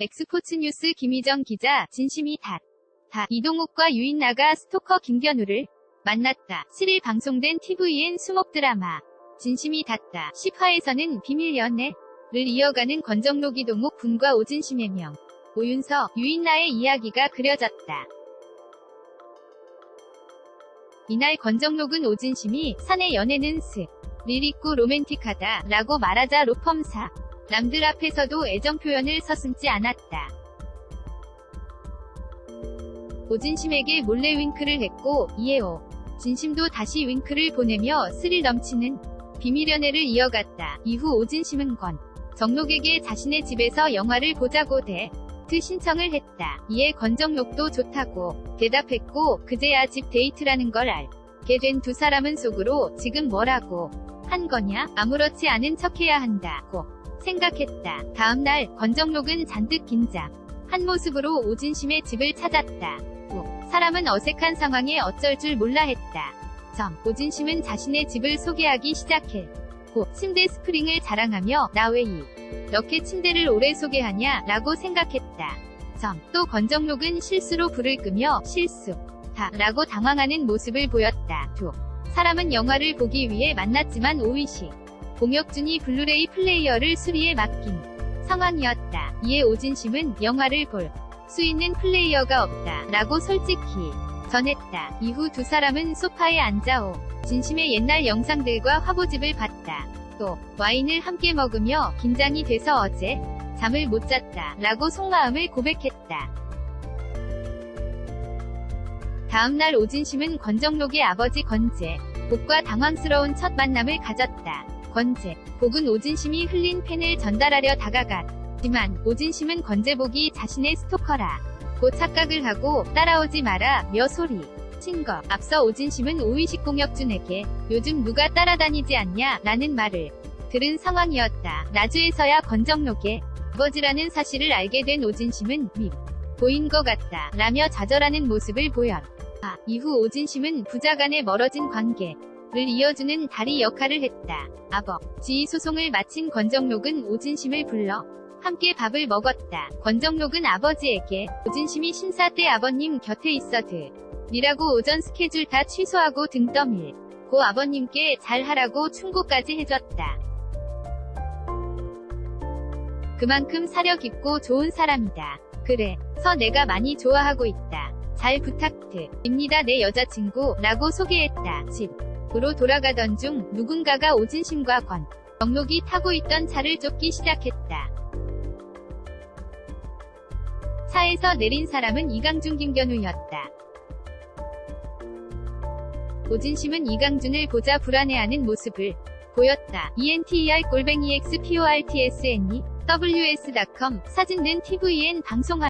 엑스포츠 뉴스 김희정 기자 진심이 닷. 다 이동욱과 유인나가 스토커 김견우를 만났다. 7일 방송된 TVN 수목 드라마 진심이 닿다 10화에서는 비밀 연애를 이어가는 권정록 이동욱 군과 오진심의 명 오윤서 유인나의 이야기가 그려졌다. 이날 권정록은 오진심이 사내 연애는 스 리리고 로맨틱하다 라고 말하자 로펌사 남들 앞에서도 애정 표현을 서슴지 않았다. 오진심에게 몰래 윙크를 했고 이에오 진심도 다시 윙크를 보내며 스릴 넘치는 비밀 연애를 이어갔다. 이후 오진심은 권 정록에게 자신의 집에서 영화를 보자고 데트 신청을 했다. 이에 권정록도 좋다고 대답했고 그제야 집 데이트라는 걸 알게 된 두 사람은 속으로 지금 뭐라고 한 거냐 아무렇지 않은 척해야 한다고 생각했다. 다음날 권정록은 잔뜩 긴장 한 모습으로 오진심의 집을 찾았다. 후, 사람은 어색한 상황에 어쩔 줄 몰라 했다. 점, 오진심은 자신의 집을 소개하기 시작했고, 침대 스프링을 자랑하며, 나왜 이, 이렇게 침대를 오래 소개하냐, 라고 생각했다. 점, 또 권정록은 실수로 불을 끄며, 실수, 다, 라고 당황하는 모습을 보였다. 두, 사람은 영화를 보기 위해 만났지만 오이시, 공혁준이 블루레이 플레이어를 수리에 맡긴 상황이었다. 이에 오진심은 영화를 볼 수 있는 플레이어가 없다. 라고 솔직히 전했다. 이후 두 사람은 소파에 앉아 오 진심의 옛날 영상들과 화보집을 봤다. 또 와인을 함께 먹으며 긴장이 돼서 어제 잠을 못 잤다. 라고 속마음을 고백했다. 다음날 오진심은 권정록의 아버지 권재 복과 당황스러운 첫 만남을 가졌다. 권재 복은 오진심이 흘린 펜을 전달하려 다가갔지만 오진심은 권재복이 자신의 스토커라. 고 착각을 하고 따라오지 마라 며 소리 친 거. 앞서 오진심은 오이식 공혁준에게 요즘 누가 따라다니지 않냐 라는 말을 들은 상황이었다. 나주에서야 권정록의 아버지라는 사실을 알게 된 오진심은 미 보인 것 같다. 라며 좌절하는 모습을 보였다. 이후 오진심은 부자 간의 멀어진 관계 를 이어주는 다리 역할을 했다. 아버지 소송을 마친 권정록은 오진심을 불러 함께 밥을 먹었다. 권정록은 아버지에게 오진심이 심사 때 아버님 곁에 있어드 니라고 오전 스케줄 다 취소하고 등 떠밀 고 아버님께 잘하라고 충고까지 해줬다. 그만큼 사려 깊고 좋은 사람이다. 그래. 서 내가 많이 좋아하고 있다. 잘 부탁드. 입니다 내 여자친구. 라고 소개했다. 집 으로 돌아가던 중 누군가가 오진심과 권. 정록이 타고 있던 차를 쫓기 시작했다. 차에서 내린 사람은 이강준 김견우였다. 오진심은 이강준을 보자 불안해하는 모습을 보였다. Enter 골뱅이 xportsne ws.com 사진 는 tvn 방송화